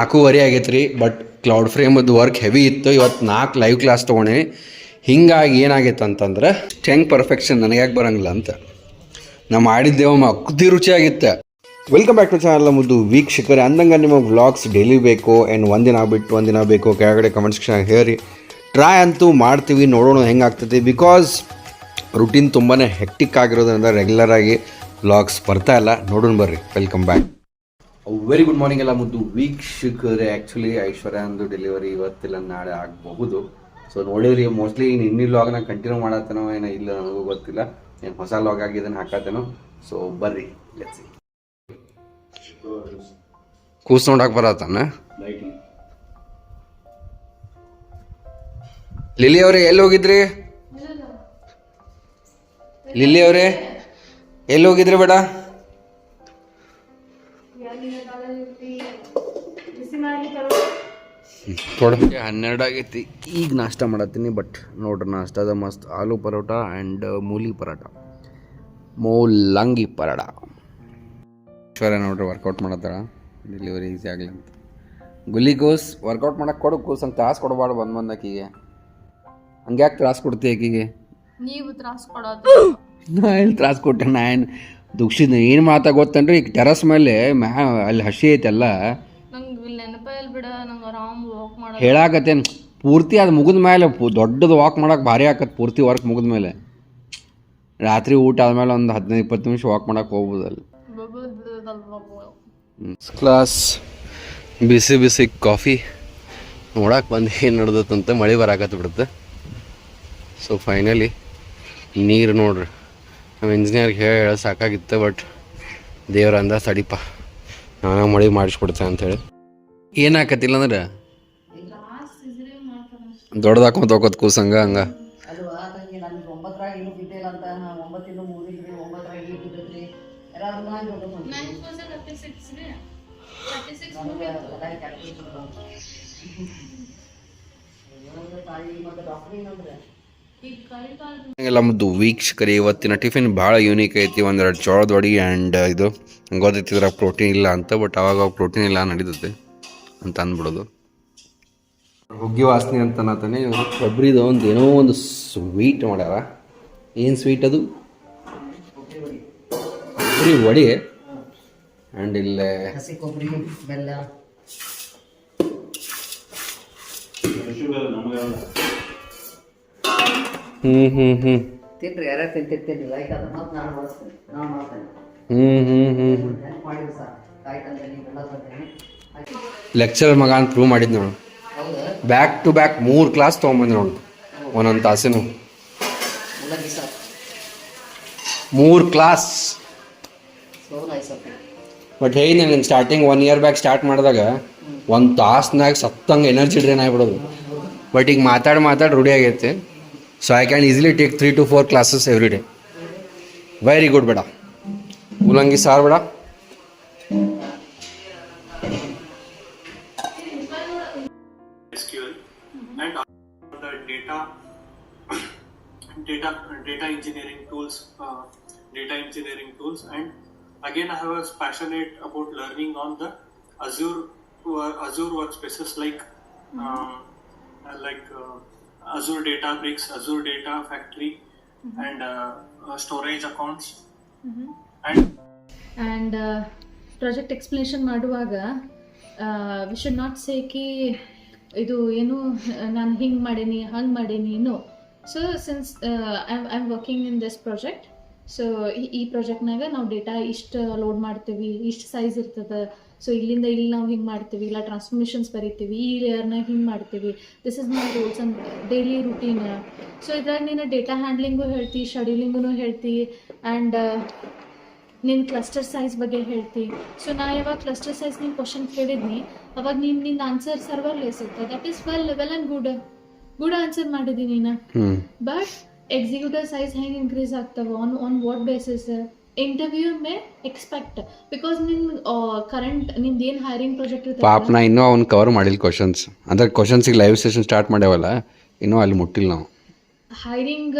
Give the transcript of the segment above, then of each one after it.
ನಾಲ್ಕೂವರೆ ಆಗೈತೆ ರೀ ಬಟ್ ಕ್ಲೌಡ್ ಫ್ರೇಮದ್ದು ವರ್ಕ್ ಹೆವಿ ಇತ್ತು. ಇವತ್ತು ನಾಲ್ಕು ಲೈವ್ ಕ್ಲಾಸ್ ತೊಗೊಂಡೇನಿ ಹಿಂಗಾಗಿ ಏನಾಗೈತೆ ಅಂತಂದ್ರೆ ಹೆಂಗೆ ಪರ್ಫೆಕ್ಷನ್ ನನಗೆ ಯಾಕೆ ಬರಂಗಿಲ್ಲ ಅಂತ. ನಾ ಮಾಡಿದ್ದೇವ ಅಗ್ದಿ ರುಚಿಯಾಗಿತ್ತು. ವೆಲ್ಕಮ್ ಬ್ಯಾಕ್ ಟು ಚಾನಲ್ ಮುದ್ದು ವೀಕ್ಷಕರೇ. ಅಂದಂಗೆ ನಿಮಗೆ ವ್ಲಾಗ್ಸ್ ಡೈಲಿ ಬೇಕು ಆ್ಯಂಡ್ ಒಂದಿನ ಬಿಟ್ಟು ಒಂದಿನ ಬೇಕು, ಕೆಳಗಡೆ ಕಮೆಂಟ್ ಸೆಕ್ಷನ್ ಹೇಳಿ ಟ್ರೈ ಅಂತೂ ಮಾಡ್ತೀವಿ, ನೋಡೋಣ ಹೆಂಗೆ ಆಗ್ತೈತಿ. ಬಿಕಾಸ್ ರುಟೀನ್ ತುಂಬಾ ಹೆಕ್ಟಿಕ್ ಆಗಿರೋದ್ರಿಂದ ರೆಗ್ಯುಲರಾಗಿ ವ್ಲಾಗ್ಸ್ ಬರ್ತಾ ಇಲ್ಲ. ನೋಡೋಣ ಬರ್ರಿ. Welcome back very good morning ಎಲ್ಲ ಮುದ್ದು. ವೀಕ್ಷಕರೇ ಆ್ಯಕ್ಚುಲಿ ಐಶ್ವರ್ಯ ಅಂದು ಡೆಲಿವರಿ ಇವತ್ತಿಲ್ಲ ನಾಳೆ ಆಗಬಹುದು. ಸೊ ನೋಡಿದ್ರಿ ಮೋಸ್ಟ್ಲಿ ಇನ್ನು ಇನ್ನಿ ಲಾಗ್ನ ಕಂಟಿನ್ಯೂ ಮಾಡತ್ತೇನೋ ಏನೋ ಇಲ್ಲ ನನಗೂ ಗೊತ್ತಿಲ್ಲ. ಏನು ಹೊಸ ಲಾಗ್ ಆಗಿ ಇದನ್ನು ಹಾಕತ್ತೇನೋ ಸೊ ಬರ್ರಿ ಲೆಟ್ಸಿ ಕೂಸ್ ನೋಡಕ್ಕೆ ಬರತ್ತಾನ? ಲಿಲಿ ಅವರೇ ಎಲ್ಲಿ ಹೋಗಿದ್ರಿ? ಲಿಲಿ ಅವರೇ ಎಲ್ಲಿ ಹೋಗಿದ್ರಿ ಬೇಡ? ಥೋಡೆ ಹನ್ನೆರಡು ಆಗೈತಿ. ಈಗ ನಾಷ್ಟ ಮಾಡತ್ತೀನಿ ಬಟ್ ನೋಡ್ರಿ ನಾಷ್ಟದ ಮಸ್ತ್. ಆಲೂ ಪರೋಟ ಆ್ಯಂಡ್ ಮೂಲಿ ಪರೋಟ. ಮೂಲಂಗಿ ಪರೋಟ ಈಶ್ವರ ನೋಡ್ರಿ ವರ್ಕೌಟ್ ಮಾಡತ್ತಾರ. ಡೆಲಿವರಿ ಈಸಿ ಆಗಲಿ ಅಂತ. ಗುಲಿಗೋಸ್ ವರ್ಕೌಟ್ ಮಾಡಕ್ಕೆ ಕೊಡು ಕೂಸ್ ಅಂತ ತ್ರಾಸ್ ಕೊಡಬಾರ್ದು ಬಂದು ಬಂದಕ್ಕೀಗೆ ಹಂಗೆ ಯಾಕೆ ತ್ರಾಸ್ ಕೊಡ್ತಿ ಆಕಿಗೆ? ನೀವು ತ್ರಾಸ್ ಕೊಡೋದು. ನಾ ಎಲ್ಲಿ ತ್ರಾಸು ಕೊಟ್ಟೆ ನಾ ಏನು ದುಃಖಿಸಿದ ಏನು ಮಾತಾ ಗೊತ್ತನ್ರಿ? ಈಗ ಟೆರಸ್ ಮೇಲೆ ಮ್ಯಾ ಅಲ್ಲಿ ಹಸಿ ಐತೆಲ್ಲ. ನಂಗೆ ಇಲ್ಲಿ ಬಿಡ ನಂಗೆ ಆರಾಮ್ ವಾಕ್ ಮಾಡೋದು ಹೇಳಾಕತ್ತೇನು ಪೂರ್ತಿ ಅದು ಮುಗಿದ ಮೇಲೆ ಪು- ದೊಡ್ಡದು ವಾಕ್ ಮಾಡೋಕೆ ಭಾರಿ ಆಕತ್ ಪೂರ್ತಿ ವರ್ಕ್ ಮುಗಿದ ಮೇಲೆ. ರಾತ್ರಿ ಊಟ ಆದಮೇಲೆ ಒಂದು ಹದಿನೈದು ಇಪ್ಪತ್ತು ನಿಮಿಷ ವಾಕ್ ಮಾಡಕ್ಕೆ ಹೋಗ್ಬೋದು ಅಲ್ಲಿ. ಕ್ಲಾಸ್ ಬಿಸಿ ಬಿಸಿ ಕಾಫಿ ನೋಡಕ್ಕೆ ಬಂದು ಏನು ನಡ್ದತ್ತಂತ ಮಳೆ ಬರಾಕತ್ತು ಬಿಡುತ್ತೆ. ಸೊ ಫೈನಲಿ ನೀರು ನೋಡ್ರಿ. ನಮ್ಮ ಇಂಜಿನಿಯರ್ಗೆ ಹೇಳಿ ಹೇಳ ಸಾಕಾಗಿತ್ತು ಬಟ್ ದೇವ್ರ ಅಂದ ತಡಿಪ. ನಾನು ಮಳೆ ಮಾಡಿಸ್ಕೊಡ್ತೇನೆ ಅಂಥೇಳಿ ಏನಾಕತಿಲ್ಲ ಅಂದ್ರೆ? ದೊಡ್ಡದಾಕೊಂತ ಹೋಗೋದು ಕೂಸಂಗ ಹಂಗ? ಅಲ್ವಾ ತಂಗಿ ನನ್ಗೆ ಒಂಬತ್ತರಾಗ ಇನ್ನೂ ಬಿದ್ದಿಲ್ಲ ಅಂತ. ನಾ ಒಂಬತ್ತಿಂದ ಮೂರಿಲ್ರಿ ಒಂಬತ್ತರಾಗ ಡಾಕ್ಟರ್ ಏನಂದ್ರೆ ಎಲ್ಲ ಮುದ್ದು ವೀಕ್ಷಕರಿ ಇವತ್ತಿನ ಟಿಫಿನ್ ಭಾಳ ಯೂನಿಕ್ ಐತಿ. ಒಂದೆರಡು ಜೋಳದ ವಡಿ ಆ್ಯಂಡ್ ಇದು. ಗೊತ್ತೈತಿ ಪ್ರೋಟೀನ್ ಇಲ್ಲ ಅಂತ ಬಟ್ ಅವಾಗ ಪ್ರೋಟೀನ್ ಇಲ್ಲ ನಡೀತೈತೆ. ಅಂತ ಅಂದ್ಬಿಡೋದು ಹುಗ್ಗಿ ವಾಸನೆ ಅಂತ ಅನ್ನತಾನೆ ಇವರು. ಕೊಬ್ಬರಿದು ಒಂದು ಏನೋ ಒಂದು ಸ್ವೀಟ್ ಮಾಡ್ಯಾರ. ಏನು ಸ್ವೀಟ್ ಅದು? ಕೊಬ್ಬರಿ ವಡೆ. ಆ್ಯಂಡ್ ಇಲ್ಲೇ ಹಸಿ ಕೊಬ್ಬರಿ ಬೆಲ್ಲ. ಹ್ಞೂ ಹ್ಞೂ ಹ್ಞೂ ತಿನ್ರಿ ಯಾರ್ಯಾರು ತಿಂತಿರ್ತೀನಿ ಲೈಕ್ ಅದು ಮತ್ತೆ ನಾನು ಬಳಸ್ತೇನೆ. ನಾನು ಮಾಡ್ತೇನೆ. ಹ್ಞೂ ಹ್ಞೂ ಹ್ಞೂ ಮಾಡಿದ್ರು ಸರ್ ತಾಯಿ ತಂದೆ ನೀವೆಲ್ಲ ತಂದೇನೆ ಲೆಕ್ಚರ್ ಮಗ ಅಂತ ಪ್ರೂವ್ ಮಾಡಿದ್ ನೋಡು. ಹೌದಾ ಬ್ಯಾಕ್ ಟು ಬ್ಯಾಕ್ ಮೂರು ಕ್ಲಾಸ್ ತೊಗೊಂಬಂದೆ ನೋಡು. ಒಂದೊಂದು ತಾಸಿನೂ. ಮೂರು ಕ್ಲಾಸ್ ಬಟ್ ಹೇಳಿ ನಾನು starting one year back start ಮಾಡಿದಾಗ ಒಂದು ತಾಸ್ನಾಗ ಸತ್ತಂಗೆ ಎನರ್ಜಿ ಡ್ರೈನ್ ಆಗಿಬಿಡೋದು. ಬಟ್ ಈಗ ಮಾತಾಡಿ ಮಾತಾಡಿ ರೂಢಿ ಆಗೈತೆ. So I can easily take three to four classes every day very good ಬೇಡ. ಉಲಂಗಿ ಸಾರು ಬೇಡ. Data data engineering tools uh, data engineering tools and again I was passionate about learning on the Azure uh, Azure workspaces like um, uh, like uh, Azure Databricks, Azure Data Factory, mm-hmm. and uh, uh, storage accounts Mm-hmm. and and project explanation ಮಾಡುವಾಗ we should not say ಕಿ ಇದು ಏನು ನಾನು ಹಿಂಗೆ ಮಾಡೀನಿ ಹಂಗೆ ಮಾಡೀನಿ no so since I I working in this project so ಈ ಪ್ರಾಜೆಕ್ಟ್ನಾಗ ನಾವು ಡೇಟಾ ಇಷ್ಟು ಲೋಡ್ ಮಾಡ್ತೀವಿ, ಇಷ್ಟು ಸೈಜ್ ಇರ್ತದೆ. ಸೊ ಇಲ್ಲಿಂದ ಇಲ್ಲಿ ನಾವು ಹಿಂಗೆ ಮಾಡ್ತೀವಿ, ಇಲ್ಲ ಟ್ರಾನ್ಸ್ಫರ್ಮೇಷನ್ಸ್ ಬರಿತೀವಿ, ಈ ಲೇಯರ್ನಾಗ ಹಿಂಗೆ ಮಾಡ್ತೀವಿ. This is my rules and daily routine so ಇದ್ರಾಗ ನೀನು ಡೇಟಾ ಹ್ಯಾಂಡ್ಲಿಂಗು ಹೇಳ್ತಿ ಶೆಡ್ಯೂಲಿಂಗೂ ಹೇಳ್ತಿ ಆ್ಯಂಡ್ ನಿನ್ನ ಕ್ಲಸ್ಟರ್ ಸೈಜ್ ಬಗ್ಗೆ ಹೇಳ್ತಿ. ಸೊ ನಾ ಯಾವಾಗ ಕ್ಲಸ್ಟರ್ ಸೈಜ್ ನಿಮ್ಮ ಕ್ವಶನ್ ಕೇಳಿದ್ನಿ. ಅವಾಗ ನೀನು ನಿನ್ನ ಆನ್ಸರ್ ಸರ್ವರ್ಲೆಸ್ ಇತ್ತು that is well well and good good answer ಮಾಡಿದಿ ನೀನು. ಹ್ಞೂ ಬಟ್ ಎಕ್ಸಿಕ್ಯೂಟಿವ್ ಸೈಜ್ ಹೆಂಗೆ ಇನ್ಕ್ರೀಸ್ ಆಗ್ತವೆ on on what basis interview may expect because ನಿಮ್ ಕರೆಂಟ್ ನಿಮ್ದು ಏನ್ ಹೈರಿಂಗ್ ಪ್ರಾಜೆಕ್ಟ್ ಪಾಪ ನಾ ಇನ್ನೂ ಅವ್ನು ಕವರ್ ಮಾಡಿಲ್ಲ ಕ್ವಶನ್ಸ್ ಅಂದ್ರೆ ಕ್ವಶನ್ಸಿಗೆ ಲೈವ್ ಸೆಷನ್ ಸ್ಟಾರ್ಟ್ ಮಾಡ್ಯಾವಲ್ಲ ಇನ್ನೂ ಅಲ್ಲಿ ಮುಟ್ಟಿಲ್ಲ ನಾವು. ಹೈರಿಂಗ್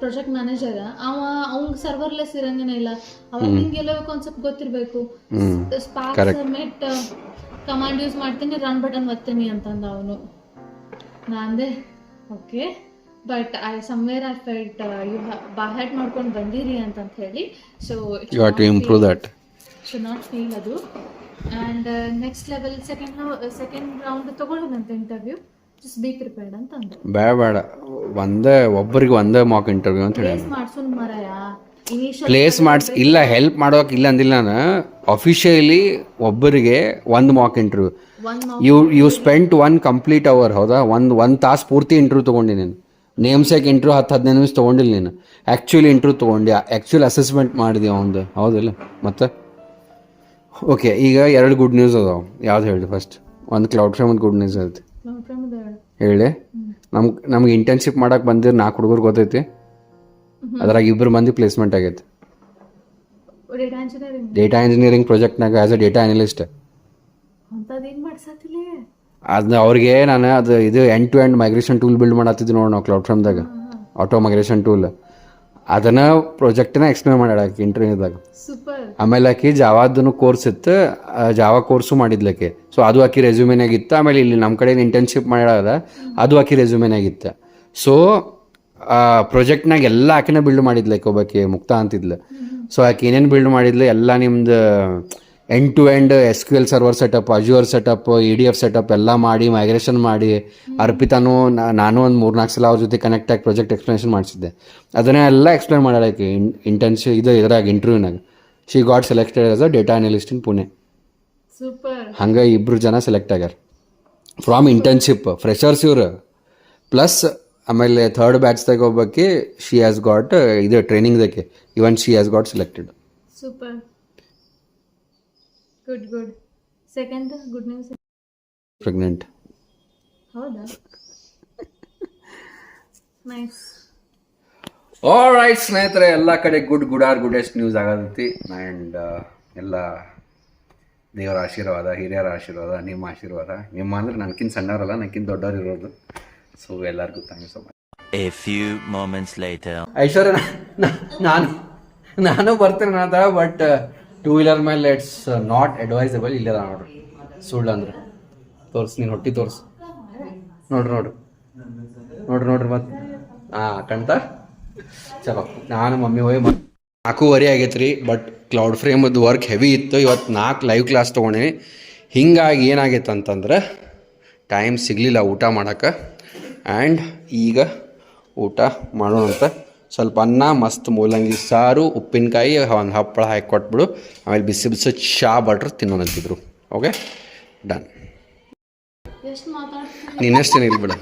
ಪ್ರಾಜೆಕ್ಟ್ ಮ್ಯಾನೇಜರ್ ಅವ ಅವ್ನಿಗೆ ಸರ್ವರ್ಲೆಸ್ ಇರಂಗನೇ ಇಲ್ಲ. ಅವಾಗ ನಿಂಗೆ ಎಲ್ಲ ಕಾನ್ಸೆಪ್ಟ್ ಗೊತ್ತಿರಬೇಕು. Spark submit met command use ಮಾಡ್ತೀನಿ ರನ್ ಬಟನ್ ಒತ್ತೀನಿ ಅಂತಂದ ಅವನು. ನಾಂದೆ. Okay but I somewhere I felt you by heart ಮಾಡ್ಕೊಂಡು ಬಂದಿರಿ ಅಂತ ಹೇಳಿ. So you have to improve that should not feel ಅದು. And next level second second round ತೊಗೊಳ್ಳೋದಂತ interview just be prepared ಅಂತ ಅಂದ್ರು ಬೇಡ ಬೇಡ. ಒಂದೇ ಒಬ್ಬರಿಗೆ ಒಂದೇ ಮಾಕ್ ಇಂಟರ್ವ್ಯೂ ಅಂತ ಹೇಳಿ. ಪ್ಲೇಸ್ ಮಾಡ್ಸೋನ್ ಮರಯ. ಪ್ಲೇಸ್ ಮಾಡ್ಸ್ ಇಲ್ಲ ಹೆಲ್ಪ್ ಮಾಡೋಕೆ ಇಲ್ಲ ಅಂದಿಲ್ಲ ನಾನು. ಅಫಿಷಿಯಲಿ ಒಬ್ಬರಿಗೆ ಒಂದು mock interview you you spent one complete hour ಹೌದಾ? ಒಂದು ಒಂದು ತಾಸು ಪೂರ್ತಿ ಇಂಟರ್ವ್ಯೂ ತೊಗೊಂಡಿ ನೀನು. ನೇಮ್ಸೆಕ್ ಇಂಟರ್ವ್ಯೂ ಹತ್ತು ಹದಿನೈದು ನಿಮಿಷ ತೊಗೊಂಡಿಲ್ಲ ನೀನು. ಆ್ಯಕ್ಚುಲಿ ಇಂಟರ್ವ್ಯೂ ತೊಗೊಂಡು ಆ್ಯಕ್ಚುಲಿ ಅಸೆಸ್ಮೆಂಟ್ ಮಾಡಿದೆ ಒಂದು ಹೌದಿಲ್ಲ ಮತ್ತೆ? ಓಕೆ ಈಗ ಎರಡು ಗುಡ್ ನ್ಯೂಸ್ ಅದಾವೆ. ಯಾವ್ದು ಹೇಳಿ ಫಸ್ಟ್ ಒಂದು ಕ್ಲೌಡ್ ಫ್ರೇಮ್ ಒಂದು ಗುಡ್ ನ್ಯೂಸ್ ಐತಿ ಹೇಳಿ. ನಮ್ಗೆ ನಮ್ಗೆ ಇಂಟರ್ನ್ಶಿಪ್ ಮಾಡಕ್ಕೆ ಬಂದಿರ ನಾಲ್ಕು ಹುಡುಗರು ಗೊತ್ತೈತಿ? ಅದ್ರಾಗ ಇಬ್ಬರು ಮಂದಿ ಪ್ಲೇಸ್ಮೆಂಟ್ ಆಗೈತೆ. ಡೇಟಾ ಇಂಜಿನಿಯರಿಂಗ್ ಪ್ರಾಜೆಕ್ಟ್ನಾಗ ಆ್ಯಸ್ ಅ ಡೇಟಾ ಅನಲಿಸ್ಟ್ ಅದನ್ನ ಅವ್ರಿಗೆ ನಾನು ಅದು ಇದು end to end migration tool build ಮಾಡತ್ತಿದ್ವಿ ನೋಡಿ ನಾವು ಕ್ಲೌಡ್ ಫ್ರಮ್ದಾಗ ಆಟೋ ಮೈಗ್ರೇಷನ್ ಟೂಲ್ ಅದನ್ನ ಪ್ರೊಜೆಕ್ಟನ್ನ ಎಕ್ಸ್ಪ್ಲೇನ್ ಮಾಡ್ಯಾಳ ಇಂಟರ್ವ್ಯೂದಾಗ ಆಮೇಲೆ ಆಕಿ ಜಾವಾದನು ಕೋರ್ಸ್ ಇತ್ತು ಜಾವಾ ಕೋರ್ಸು ಮಾಡಿದ್ಲಕ್ಕೆ. ಸೊ ಅದು ಆಕಿ ರೆಸ್ಯೂಮೇನಾಗಿತ್ತು ಆಮೇಲೆ ಇಲ್ಲಿ ನಮ್ಮ ಕಡೆ ಇಂಟರ್ನ್ಶಿಪ್ ಮಾಡ್ಯಾಳ ಅದು ಆಕಿ ರೆಸ್ಯೂಮೇನಾಗಿತ್ತು ಸೊ ಪ್ರೊಜೆಕ್ಟ್ನಾಗ ಎಲ್ಲ ಆಕಿನ ಬಿಲ್ಡ್ ಮಾಡಿದ್ಲಕ್ಕೆ ಒಬ್ಬಾಕಿ ಮುಕ್ತ ಅಂತಿದ್ಲು. ಸೊ ಆಕೆ ಏನೇನು ಬಿಲ್ಡ್ ಮಾಡಿದ್ಲು ಎಲ್ಲ ನಿಮ್ದು end to end S Q L server setup Azure setup E D F setup ಎಲ್ಲ ಮಾಡಿ ಮೈಗ್ರೇಷನ್ ಮಾಡಿ ಅರ್ಪಿತಾನು ನಾನು ಒಂದು ಮೂರ್ನಾಲ್ಕು ಸಲ ಅವ್ರ ಜೊತೆ ಕನೆಕ್ಟ್ ಆಗಿ ಪ್ರಾಜೆಕ್ಟ್ ಎಕ್ಸ್ಪ್ಲನೇಷನ್ ಮಾಡಿಸಿದ್ದೆ. ಅದನ್ನೇ ಎಲ್ಲ ಎಕ್ಸ್ಪ್ಲೇನ್ ಮಾಡೋಕ್ಕೆ ಇಂಟರ್ನ್ಶಿಪ್ ಇದು ಇದ್ರಾಗ ಇಂಟರ್ವ್ಯೂನಾಗ she got selected as a data analyst in Pune ಹಂಗೆ ಇಬ್ಬರು ಜನ ಸೆಲೆಕ್ಟ್ ಆಗ್ಯಾರ. ಫ್ರಾಮ್ ಇಂಟರ್ನ್ಶಿಪ್ ಫ್ರೆಷರ್ಸ್ ಇವ್ರು. ಪ್ಲಸ್ ಆಮೇಲೆ ಥರ್ಡ್ ಬ್ಯಾಚ್ದಾಗ ಒಬ್ಬಕ್ಕೆ ಶಿ ಹ್ಯಾಸ್ ಗಾಟ್ ಇದು ಟ್ರೈನಿಂಗ್ದಕ್ಕೆ even she has got selected super good good second good news pregnant ಹೌದಾ? ನೈಸ್ ಆಲ್ ರೈಟ್ ಸ್ನೇಹಿತರೆ ಎಲ್ಲ ಕಡೆ good good or goodest news ಆಗತೈತಿ. ಆ್ಯಂಡ್ ಎಲ್ಲ ದೇವರ ಆಶೀರ್ವಾದ ಹಿರಿಯರ ಆಶೀರ್ವಾದ ನಿಮ್ಮ ಆಶೀರ್ವಾದ. ನಿಮ್ಮ ಅಂದ್ರೆ ನನಗಿಂತ ಸಣ್ಣವರಲ್ಲ ನನಗಿಂತ ದೊಡ್ಡವ್ರು ಇರೋದು. ಸೊ ಎಲ್ಲರಿಗೂ thank you so much a few moments later. Aishwarya ನಾನು ನಾನು ಬರ್ತೇನೆ ಅಂತ ಬಟ್ ಟೂ ವೀಲರ್ ಮೇಲೆ ಇಟ್ಸ್ ನಾಟ್ ಅಡ್ವೈಸಬಲ್ ಇಲ್ಲ ನೋಡ್ರಿ. ಸುಳ್ಳು ಅಂದ್ರೆ. ತೋರ್ಸ್, ನೀನು ಹೊಟ್ಟಿ ತೋರ್ಸು. ನೋಡ್ರಿ ನೋಡ್ರಿ. ನೋಡ್ರಿ ನೋಡ್ರಿ ಮತ್ತೆ. ಹಾಂ ಕಣ್ತ? ಚಲೋ. ನಾನು ಮಮ್ಮಿ ಹೋಗಿ ಮತ್ತೆ ನಾಲ್ಕೂವರೆ ಆಗೈತೆ ರೀ ಬಟ್ ಕ್ಲೌಡ್ ಫ್ರೇಮದ್ದು ವರ್ಕ್ ಹೆವಿ ಇತ್ತು. ಇವತ್ತು ನಾಲ್ಕು ಲೈವ್ ಕ್ಲಾಸ್ ತೊಗೊಂಡೀನಿ. ಹಿಂಗಾಗಿ ಏನಾಗೈತೆ ಅಂತಂದ್ರೆ ಟೈಮ್ ಸಿಗಲಿಲ್ಲ ಊಟ ಮಾಡೋಕ್ಕೆ. ಆ್ಯಂಡ್ ಈಗ ಊಟ ಮಾಡೋಣ ಅಂತ ಸ್ವಲ್ಪ ಅನ್ನ ಮಸ್ತ್ ಮೂಲಂಗಿ ಸಾರು ಉಪ್ಪಿನಕಾಯಿ ಒಂದು ಹಪ್ಪಳ ಹಾಕಿ ಕೊಟ್ಬಿಡು. ಆಮೇಲೆ ಬಿಸಿ ಬಿಸಿ ಚಾ ಬಟ್ರ್ ತಿನ್ನೋಣಂತಿದ್ರು ಓಕೆ ಡನ್ ನೀನಷ್ಟೇ ಇಲ್ಲ ಬಿಡು.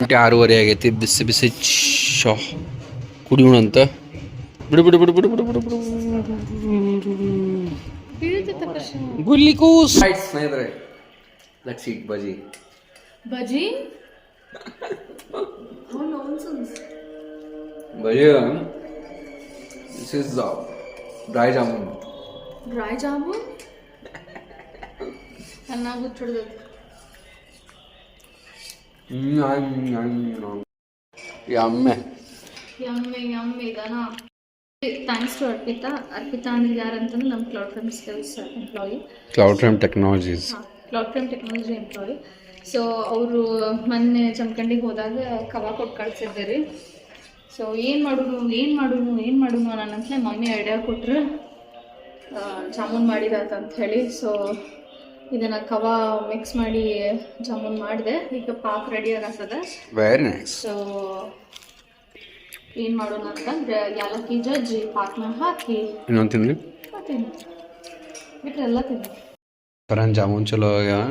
ಗಂಟೆ ಆರೂವರೆ ಆಗೈತಿ. ಬಿಸಿ ಬಿಸಿ ಚಾ ಕುಡಿಯೋಣಂತ ಬಿಡು ಬಿಡು ಬಿಡು ಬಿಡು ಬಿಡು ಬಿಡು ಬಿಡು. ಗುಲ್ಲಿ ಕೂಸ್. ಸ್ನೇಹಿತರೆ let's eat bajji. Bajji? Bajji this is dry jamun dry jamun ಚೆನ್ನಾಗಿ ಹುಚ್ಚಿಡ್ಬೇಕು ಯಮ್ಮೆ ಯಮ್ಮಿ ಯಮ್ಮಿ ದನ ಥ್ಯಾಂಕ್ಸ್ ಟು ಅರ್ಪಿತಾ ಅರ್ಪಿತಾ ಅಂದ್ರೆ ಯಾರಂತಂದ್ರೆ ನಮ್ಮ cloud frame skills employee cloud frame technologies cloud frame technology employee so ಅವರು ಮೊನ್ನೆ ಜಮಖಂಡಿಗೆ ಹೋದಾಗ ಕವಾ ಕೊಟ್ಟು ಕಳ್ಸಿದ್ದೆ ರೀ. ಸೊ ಏನು ಮಾಡೋನು ಏನು ಮಾಡೋನು ಏನು ಮಾಡೋನು ಅನ್ನೋಂತಲೇ ಮಮ್ಮಿ ಐಡಿಯಾ ಕೊಟ್ಟರು ಜಾಮೂನ್ ಅಂತ ಹೇಳಿ ಸೊ ಇದನ್ನು ಕವಾ ಮಿಕ್ಸ್ ಮಾಡಿ ಜಾಮೂನ್ ಮಾಡಿದೆ. ಈಗ ಪಾಕ್ ರೆಡಿ ಆಗತ್ತದ. ವೆರಿ ನೈಸ್ ಸೊ ಏನು ಮಾಡೋಣ ಅಂತಂದ್ರೆ ಯಾಲಕ್ಕಿ ಜಜ್ಜಿ ಪಾಕ್ನ ಹಾಕಿ. ಇನ್ನೊಂದು ತಿನ್ಲಿ ತಿನ್ನಿ. ಬಿಟ್ಟರೆ ಎಲ್ಲ ತಿನ್ನಿ. ಪರನ್ ಜಾಮೂನ್ ಚಲೋ ಆಗ್ಯಾವ.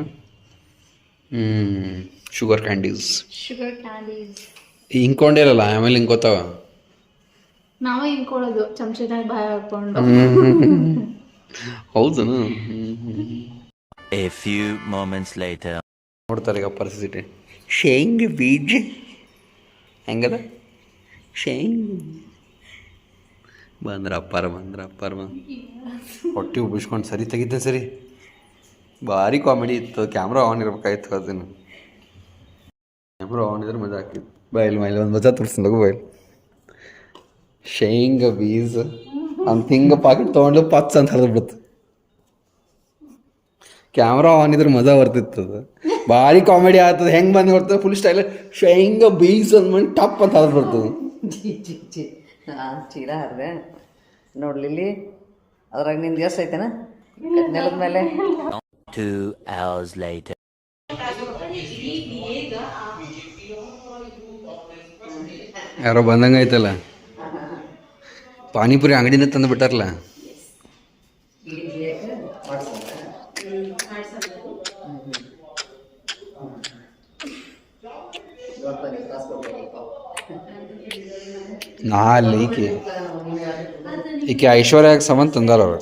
ಹ್ಞೂ ಶುಗರ್ ಕ್ಯಾಂಡೀಸ್ ಶುಗರ್ ಕ್ಯಾಂಡೀಸ್ ಹಿಂಕೊಂಡಿರಲ್ಲ ಆಮೇಲೆ ಹಿಂಗ್ ಗೊತ್ತಾವ ನಾವೇ ಹಿಂಕೊಳ್ಳೋದು ಚಮಚದಾಗ ಬಾಯ ಹಾಕೊಂಡು ಹೌದು A few moments later. ನೋಡ್ತಾರೆ ಈಗ ಪರಿಸ್ಥಿತಿ. ಶೇಂಗ್ ಬೀಜ. ಹೆಂಗದ? ಶೇಂಗ್. ಬಂದ್ರ ಅಪ್ಪಾರ ಬಂದ್ರ ಅಪ್ಪಾರ ಬಂದ. ಹೊಟ್ಟೆ ಉಬ್ಬಿಸ್ಕೊಂಡು ಸರಿ ತೆಗಿದ್ದೆ ಸರಿ. ಭಾರಿ ಕಾಮಿಡಿ ಇತ್ತು ಕ್ಯಾಮ್ರಾ ಆನ್ ಇರ್ಬೇಕಾಯ್ತು ಅದನ್ನು. ಕ್ಯಾಮ್ರಾ ಆನ್ ಇದ್ರೆ ಮಜಾ ಆಗ್ತಿತ್ತು. ಬೈಲ್ ಮೈಲ್ ಒಂದು ಮಜಾ ತೋರಿಸ್ತೀನಿ ಬೈಲ್ ಶೇಂಗ ಬೀಜ ಅಂತ ಹಿಂಗೆ ಪಾಕೆಟ್ ತೊಗೊಂಡು ಪಚ್ ಅಂತ ಹರಿದು ಬಿಡುತ್ತೆ ಕ್ಯಾಮ್ರಾ ಆನ್ ಇದ್ರೆ ಮಜಾ ಬರ್ತಿತ್ತು ಅದು. ಭಾರಿ ಕಾಮಿಡಿ ಆಗ್ತದೆ ಹೆಂಗೆ ಬಂದು ಬರ್ತದೆ ಫುಲ್ ಸ್ಟೈಲ್ ಶೇಂಗ ಬೀಸ್ ಅಂದ್ಕೊಂಡು ಟಪ್ ಅಂತ ಹರಿದು ಬಿಡ್ತದೆ ಚಿ ಚಿ ಚಿ ಹಾಂ ಚೀಲ ಹರಿದೆ. ನೋಡ್ಲಿಲ್ಲಿ ಅದ್ರಾಗ ನಿಂದು ಎಷ್ಟು ಐತೆನ? ನೆಲದ ಮೇಲೆ. Two hours later. ಯಾರೋ ಬಂದಂಗೆ ಐತಲ್ಲ ಪಾನಿಪುರಿ ಅಂಗಡಿನ ತಂದು ಬಿಟ್ಟಾರಲ್ಲ? ನಾಲ್ ಈಕೆ ಈಕೆ ಐಶ್ವರ್ಯಾಗ ಸಂಬಂಧ ತಂದಾರ ಅವರು.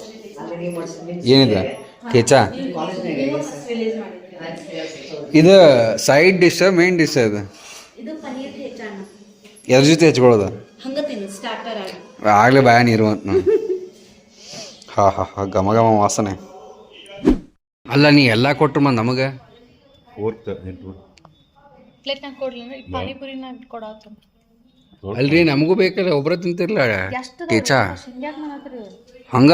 ಏನಿದೆ? ಕೆಚಾ? ಇದು ಸೈಡ್ ಡಿಶ್ ಮೇನ್ ಡಿಶ್ ಇದು ಎದ್ರ ಜೊತೆ ಹಚ್ಕೊಳ್ಳೋದು? ಹಂಗ ತಿನ್ನು ಸ್ಟಾರ್ಟರ್ ಆಗಿ. ಆಗಲೇ ಭಯ ನೀರು ಅಂತ ನಾನು. ಹಾ ಹಾ ಹಾ ಘಮ ಘಮ ವಾಸನೆ. ಅಲ್ಲ ನೀ ಎಲ್ಲ ಕೊಟ್ರು ನಮಗೆ? ಪ್ಲೇಟ್ನಾಗ ಕೊಡಾತ. ಅಲ್ರಿ ನಮಗೂ ಬೇಕಲ್ಲ ಒಬ್ಬರ ತಿಂತಿರ್ಲ? ಟೀಚ ಮಾಡತ್ರಿ ಹಂಗ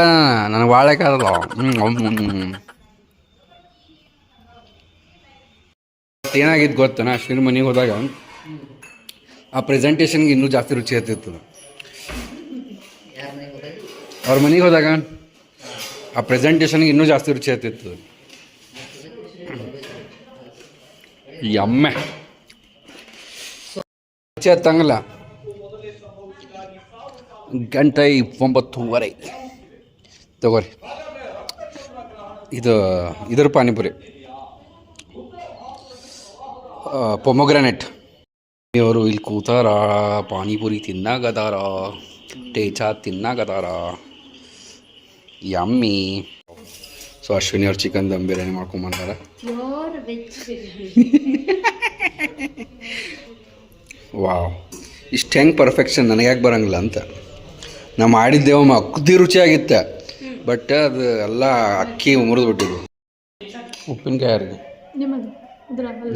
ನನಗೆ ಬಾಳಕಾದಲ್ಲ ಏನಾಗಿದ್ದು ಗೊತ್ತನ ಅಶ್ವಿನ ಮನೆಗೆ ಹೋದಾಗ? ಆ ಪ್ರೆಸೆಂಟೇಷನ್ಗೆ ಇನ್ನೂ ಜಾಸ್ತಿ ರುಚಿ ಹತ್ತಿರ್ತದೆ. ಅವ್ರ ಮನೆಗೆ ಹೋದಾಗ ಆ ಪ್ರೆಸೆಂಟೇಷನ್ಗೆ ಇನ್ನೂ ಜಾಸ್ತಿ ರುಚಿ ಹತ್ತಿರ್ತದೆ. ಎಮ್ಮೆ. ರುಚಿ ಹತ್ತಂಗಲ್ಲ. ಗಂಟೆ ಒಂಬತ್ತುವರೆ ತಗೋರಿ. ಇದು, ಇದರ ಪಾನಿಪುರಿ. ಪೊಮೊಗ್ರಾನೆಟ್. ಇವರು ಇಲ್ಲಿ ಕೂತಾರ ಪಾನಿಪುರಿ ತಿನ್ನಾಗದಾರ ಟೇಚಾ ತಿನ್ನಾಗದಾರ. ಯಮ್ಮಿ. ಸೊ ಅಶ್ವಿನಿ ಅವ್ರು ಚಿಕನ್ ದಮ್ ಬಿರಿಯಾನಿ ಮಾಡ್ಕೊಂಬಂದಾರ ವಾವ್. ಇಷ್ಟು ಹೆಂಗೆ ಪರ್ಫೆಕ್ಷನ್ ನನಗೆ ಯಾಕೆ ಬರಂಗಿಲ್ಲ ಅಂತ. ನಾ ಮಾಡಿದ್ದೇವಮ್ಮ ಅಗ್ದಿ ರುಚಿಯಾಗಿತ್ತು. ಬಟ್ ಅದು ಎಲ್ಲ ಅಕ್ಕಿ ಮುರಿದು ಬಿಟ್ಟಿದ್ದು. ಉಪ್ಪಿನಕಾಯಿ ಯಾರಿಗೆ?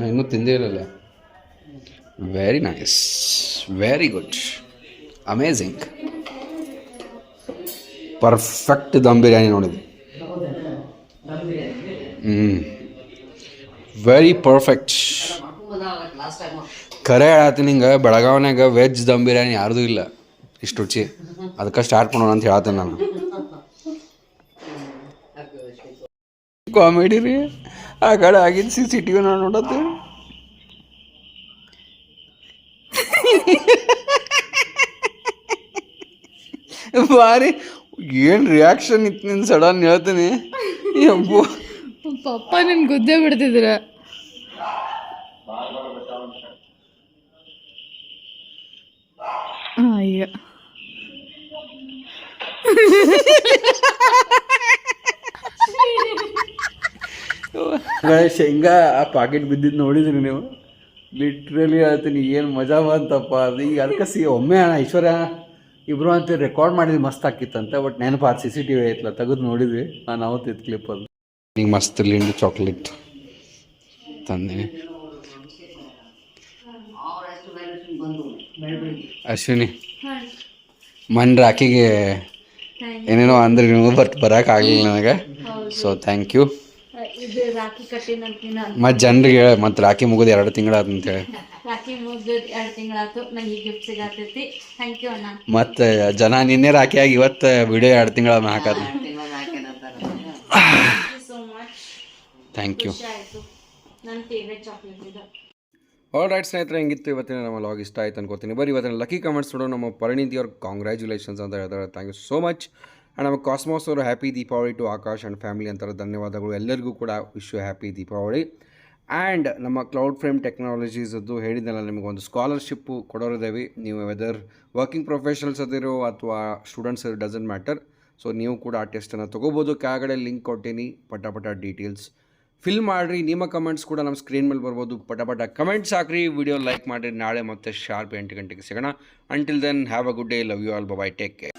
ಇನ್ನೂ ತಿಂದೇ ಇರಲಿಲ್ಲ very nice very good amazing perfect dum biryani ನೋಡಿದ್ವಿ. ಹ್ಞೂ ವೆರಿ ಪರ್ಫೆಕ್ಟ್ ಖರೆ ಹೇಳತ್ತೀನಿ ಹಿಂಗೆ ಬೆಳಗಾವ್ನಾಗ ವೆಜ್ ದಮ್ ಬಿರಿಯಾನಿ ಯಾರ್ದು ಇಲ್ಲ. ಇಷ್ಟು ರುಚಿ. ಅದಕ್ಕೆ ಸ್ಟಾರ್ಟ್ ಮಾಡೋಣ ಅಂತ ಹೇಳತ್ತೀನಿ ನಾನು. ಕಾಮಿಡಿ ರೀ. ಆ ಕಡೆ ಆಗಿದ್ದು ಸಿ ಸಿ ಟಿ ವಿ ನಾನು ನೋಡತ್ತೆ ಭಾರಿ ಏನು ರಿಯಾಕ್ಷನ್ ಇತ್ತು ನಿನ್ನ ಸಡನ್ ಹೇಳ್ತೀನಿ? ಅಬ್ಬೋ ಪಪ್ಪ ನಿನ್ ಗುದ್ದೆ ಬಿಡ್ತಿದ್ರ. ಅಯ್ಯ. ಶೇಂಗಾ ಆ ಪಾಕೆಟ್ ಬಿದ್ದಿದ್ದು ನೋಡಿದ್ರಿ ನೀವು? ಲಿಟ್ರಲಿ ಹೇಳ್ತೀನಿ ಏನು ಮಜಾ ಬಂತಪ್ಪ. ಅದು ಈಗ ಅದಕ್ಕೆ ಸಿ ಒಮ್ಮೆ ಅಣ್ಣ ಐಶ್ವರ್ಯ ಇಬ್ಬರು ಅಂತ ರೆಕಾರ್ಡ್ ಮಾಡಿದ್ವಿ ಮಸ್ತ್ ಆಕಿತ್ತಂತೆ ಬಟ್ ನೆನಪು ಆ ಸಿ ಸಿ ಟಿ ವಿ ಐತ್ಲ ತೆಗೆದು ನೋಡಿದ್ವಿ. ನಾನು ಅವತ್ತಿತ್ತು ಕ್ಲಿಪ್ ಅದು. ನಿಂಗೆ ಮಸ್ತ್ ಲಿಂಡು ಚಾಕ್ಲೇಟ್ ತಂದೆ. ಅಶ್ವಿನಿ ಮನ್ ರಾಕಿಗೆ ಏನೇನೋ ಅಂದ್ರೆ ನೀವು ಬಟ್ ಬರೋಕ್ಕಾಗಲಿಲ್ಲ ನನಗೆ. ಸೊ ಥ್ಯಾಂಕ್ ಯು ಇದು ರಾಖಿ ಕಟ್ಟಿನಂತ ನೀನು ಮತ್ತು ಜನರಿಗೆ ಹೇಳ ಮತ್ತು ರಾಖಿ ಮುಗಿದು ಎರಡು ತಿಂಗಳಾದ ಅಂತೇಳಿ ರಾಖಿ ಮುಗಿದ ಎರಡು ತಿಂಗಳಾಯ್ತು ನಂಗೆ ಈ ಗಿಫ್ಟ್ ಸಿಗತೈತಿ. ಥ್ಯಾಂಕ್ ಯು ಅಣ್ಣ. ಮತ್ತೆ ಜನ ನಿನ್ನೆ ರಾಖಿ ಆಗಿ ಇವತ್ತು ವಿಡಿಯೋ ಎರಡು ತಿಂಗಳ ಹಾಕೋದು. ಥ್ಯಾಂಕ್ ಯು ನನ್ನ ಫೇವ್ರೆಟ್ ಚಾಕ್ಲೇಟ್ ಇದು. ಆಲ್ ರೈಟ್ ಸ್ನೇಹಿತರೆ ಹೆಂಗಿತ್ತು ಇವತ್ತಿನ ನಮ್ಮ ಲಾಗ್ ಇಷ್ಟ ಆಯ್ತು ಅನ್ಕೋತೀನಿ. ಬರೀ ಇವತ್ತಿನ ಲಕ್ಕಿ ಕಮೆಂಟ್ಸ್ ನೋಡೋ. ನಮ್ಮ ಪರಿಣಿತಿ ಅವ್ರಿಗೆ ಕಾಂಗ್ರ್ಯಾಚುಲೇಷನ್ಸ್ ಅಂತ ಹೇಳ್ತಾರೆ. ಥ್ಯಾಂಕ್ ಯು ಸೋ ಮಚ್ ನಮ್ಮ ಕಾಸ್ಮೋಸ್ ಅವರು happy Deepavali to Akash and family ಅಂತಾರೆ ಧನ್ಯವಾದಗಳು ಎಲ್ಲರಿಗೂ ಕೂಡ ವಿಶ್ ಹ್ಯಾಪಿ ದೀಪಾವಳಿ ಆ್ಯಂಡ್ ನಮ್ಮ ಕ್ಲೌಡ್ ಫ್ರೇಮ್ ಟೆಕ್ನಾಲಜೀಸದ್ದು ಹೇಳಿದ್ನಲ್ಲ ನಿಮಗೊಂದು ಸ್ಕಾಲರ್ಶಿಪ್ಪು ಕೊಡೋರಿದ್ದೇವೆ ನೀವು ವೆದರ್ ವರ್ಕಿಂಗ್ ಪ್ರೊಫೆಷನಲ್ಸ್ ಅದಿರೋ ಅಥವಾ ಸ್ಟೂಡೆಂಟ್ಸ್ ಡಸಂಟ್ ಮ್ಯಾಟರ್ ಸೊ ನೀವು ಕೂಡ ಆ ಟೆಸ್ಟನ್ನು ತೊಗೋಬೋದು ಕೆಳಗಡೆ ಲಿಂಕ್ ಕೊಟ್ಟೀನಿ ಪಟ ಡೀಟೇಲ್ಸ್ ಫಿಲ್ ಮಾಡಿರಿ ನಿಮ್ಮ ಕಮೆಂಟ್ಸ್ ಕೂಡ ನಮ್ಮ ಸ್ಕ್ರೀನ್ ಮೇಲೆ ಬರ್ಬೋದು ಪಟ ಪಟ ಕಮೆಂಟ್ಸ್ ಹಾಕ್ರಿ ವಿಡಿಯೋ ಲೈಕ್ ಮಾಡಿರಿ ನಾಳೆ ಮತ್ತೆ ಶಾರ್ಪ್ ಎಂಟು ಗಂಟೆಗೆ ಸಿಗೋಣ until then have a good day love you all bye take care